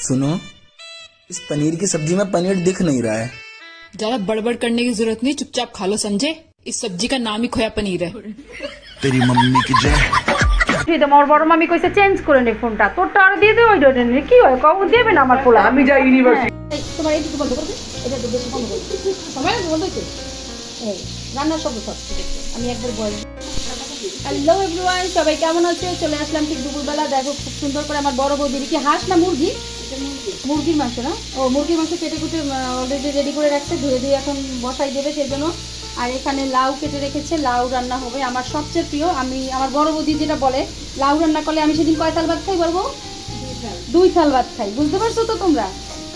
सुनो इस पनीर की सब्जी में पनीर दिख नहीं रहा है ज्यादा बड़बड़ करने की जरूरत नहीं चुपचाप खा लो समझे इस सब्जी का नाम ही खोया पनीर है तेरी मम्मी की जय তুই তো আমার বড় মামি কইছে চেঞ্জ করে নে ফোনটা তোরটা আর দিয়ে দে ওই ডটে নে কি হয় কখন দেবে না আমার পোলা আমি যাই ইউনিভার্সিটি তোমার এইটুকু বন্ধ করবে এটা তো বেশি বন্ধ করবে সময় আছে বন্ধ হয়েছে এই রান্নার শব্দ সব ঠিক আছে আমি একবার বল হ্যালো এভরিওয়ান সবাই কেমন আছে চলে আসলাম ঠিক দুপুরবেলা দেখো খুব সুন্দর করে আমার বড় বৌদির কি হাঁস না মুরগি মুরগির মাংস না? ও, মুরগির মাংস কেটে কুটে অলরেডি রেডি করে রাখছে, ধুয়ে ধুয়ে এখন বসাই দেবে সেই জন্য আর এখানে লাউ কেটে রেখেছে, লাউ রান্না হবে। আমার সবচেয়ে প্রিয়, আমি, আমার বড় বৌদি যেটা বলে, লাউ রান্না করলে আমি সেদিন কয় তাল ভাত খাই বলব? দুই থাল ভাত খাই, বুঝতে পারছ তো তোমরা?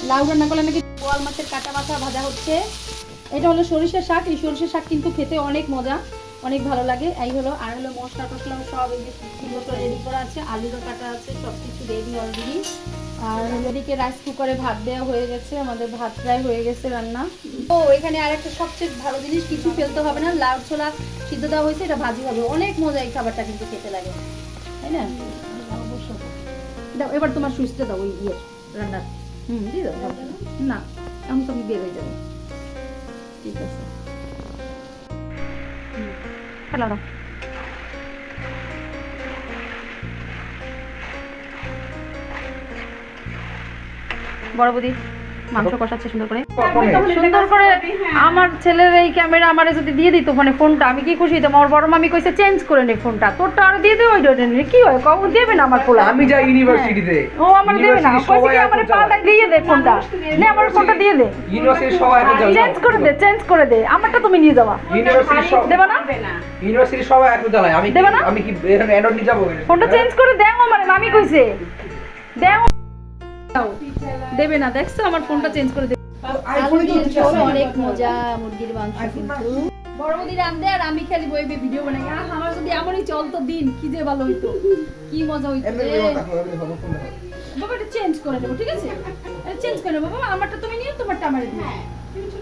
লাউ রান্না করলে নাকি বোয়াল মাছের কাটা মাথা ভাজা হচ্ছে। এটা হলো সরিষার শাক, এই সরিষার শাক কিন্তু খেতে অনেক মজা, অনেক ভালো লাগে। এই হলো, আর হলো মশলা টসলা সব এই যে রেডি করা আছে, আলুরও কাটা আছে সব কিছু রেডি অলরেডি আর এদিকে রাইস কুকারে ভাত দেওয়া হয়ে গেছে, আমাদের ভাত প্রায় হয়ে গেছে রান্না। ও এখানে আর একটা সবচেয়ে ভালো জিনিস, কিছু ফেলতে হবে না, লাউ ছোলা সিদ্ধ দেওয়া হয়েছে, এটা ভাজি হবে। অনেক মজা এই খাবারটা কিন্তু খেতে লাগে, তাই না? অবশ্যই দাও, এবার তোমার সুইচটা দাও, ওই ইয়ে রান্নার। হুম, দিয়ে দাও না, এখন তো আমি বের হয়ে যাব। ঠিক আছে। হ্যালো বড় বৌদি মাংস কষাচ্ছে সুন্দর করে। সুন্দর করে আমার ছেলের এই ক্যামেরা আমারে যদি দিয়ে দিত মানে ফোনটা আমি কি খুশি হইতাম? আমার বড় মামি কইছে চেঞ্জ করে নে ফোনটা। তোরটা আর দিয়ে দে ওই কি হয়? কখন দেবে না আমার পোলা আমি যাই ইউনিভার্সিটিতে ও আমার দেবে না। কইছে কি আমার। পাল্টা দিয়ে দে ফোনটা। নে আমার ফোনটা দিয়ে দে। ইউনিভার্সিটি সবাই এখন যাবে চেঞ্জ করে দে চেঞ্জ করে দে। আমারটা তুমি নিয়ে যাবা। ইউনিভার্সিটি সব দেবা না? ইউনিভার্সিটি সবাই এখন আমি? আমি কি এখানে অ্যান্ড্রয়েড নিয়ে যাব? ফোনটা চেঞ্জ করে দেও আমার মামি কইছে। দাও। দেবে না দেখছ? আমার ফোনটা চেঞ্জ করে দে আলু দিয়ে ঝোল অনেক মজা মুরগির মাংস কিন্তু। বড় বৌদি রান্ধে আর আমি খালি বইবে ভিডিও বানাই। আহ আমার যদি এমনই চলতো দিন কি যে ভালো হইতো। কি মজা হইতো বাবা এটা চেঞ্জ করে দেবো ঠিক আছে? চেঞ্জ করে নেব। বাবা আমারটা তুমি নিয়ে তোমারটা আমারে দিও।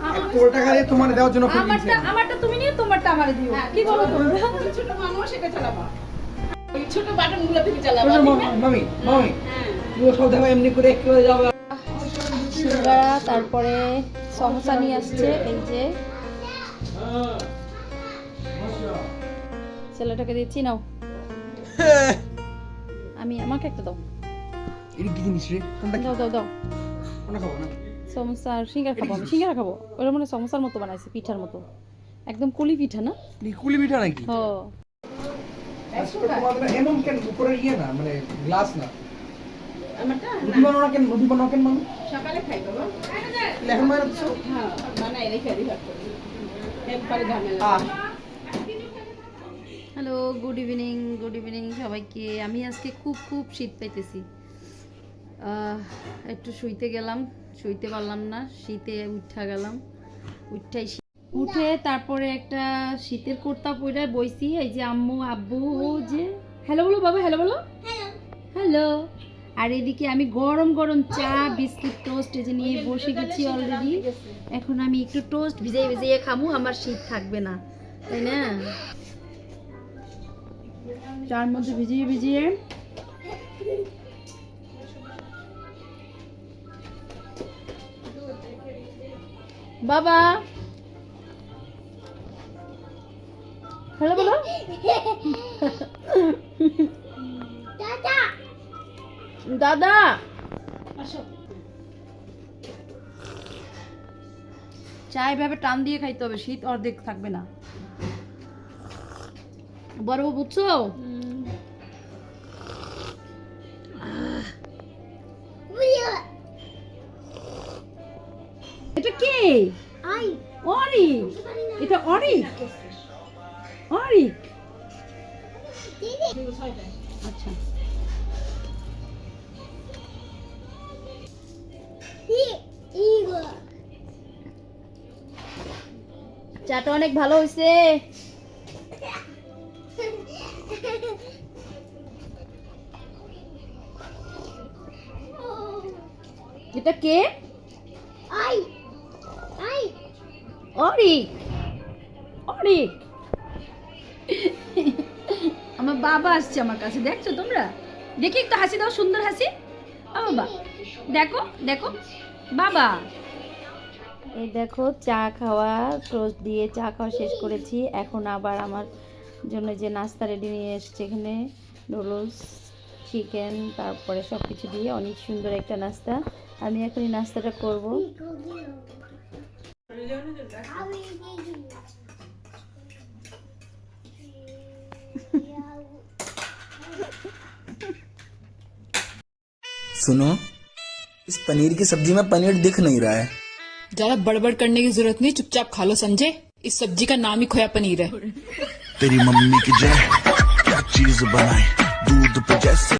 আমার- তোর তোমার দেওয়ার জন্য আমারটা আমারটা তুমি নিয়ে তোমারটা আমারে দিও। কি বলো তোমরা? ছোট মানুষ এটা চালাবা। ছোট বাটনগুলো তুমি চালাবা মামি মামি তুই সব দেখো এমনি করে করে যাবে। সিঙ্গারা তারপরে সমোসা নিয়ে আসছে এই যে। ছেলেটাকে দিচ্ছি নাও। আমি আমাকে একটা দাও। এটা কি জিনিস রে? দাও দাও খাব না? সমোসা আর সিঙ্গারা খাব আমি সিঙ্গারা খাব। ওরা মানে সমোসার মতো বানাইছে পিঠার মতো। একদম কুলি পিঠা না? কুলি পিঠা নাকি? ও এমন কেন? উপরে ইয়ে না মানে গ্লাস না। আমারটা? রুটি বানাও কেন রুটি বানাও কেন সকালে খাই বাবা এখন বাইরে হ্যাঁ বানাই রেখে দিই একবারে ঝামেলা। আহ hello good evening good evening সবাইকে। আমি আজকে খুব খুব শীত পাইতেছি। একটু শুইতে গেলাম শুইতে পারলাম না শীতে উঠা গেলাম। উঠাই উঠে তারপরে একটা শীতের কুর্তা পরে বইছি এই যে আম্মু আব্বু যে হ্যালো বলো বাবা হ্যালো বলো। হ্যালো। আর এদিকে আমি গরম গরম চা, বিস্কিট টোস্ট এই যে নিয়ে বসে গেছি অলরেডি এখন আমি একটু টোস্ট ভিজাই ভিজাইয়ে খামু, আমার শীত থাকবে না, তাই না? চার মধ্যে ভিজিয়ে ভিজিয়ে। বাবা! দাদা! চা এভাবে টান দিয়ে খাইতে হবে শীত অর্ধেক থাকবে না। বড় বুঝছ? এটা কে? এটা অরিক? অরিক। আচ্ছা। চাটা অনেক ভালো হয়েছে এটা কে? I I. অরিক। অরিক। আমার বাবা আসছে আমার কাছে দেখছ তোমরা? দেখি একটু হাসি দাও সুন্দর হাসি। ও বাবা দেখো দেখো। বাবা এই দেখো চা খাওয়া টোস্ট দিয়ে চা খাওয়া শেষ করেছি এখন আবার আমার জন্য যে নাস্তা রেডি নিয়ে এসছে এখানে নুডলস চিকেন তারপরে সব কিছু দিয়ে অনেক সুন্দর একটা নাস্তা আমি এখন এই নাস্তাটা করব सुनो इस पनीर की सब्जी में पनीर दिख नहीं रहा है ज़्यादा बड़बड़ करने की ज़रूरत नहीं, चुपचाप खा लो समझे इस सब्ज़ी का नाम ही खोया पनीर है। तेरी मम्मी की जय, क्या चीज़ बनाए, दूध पे जैसे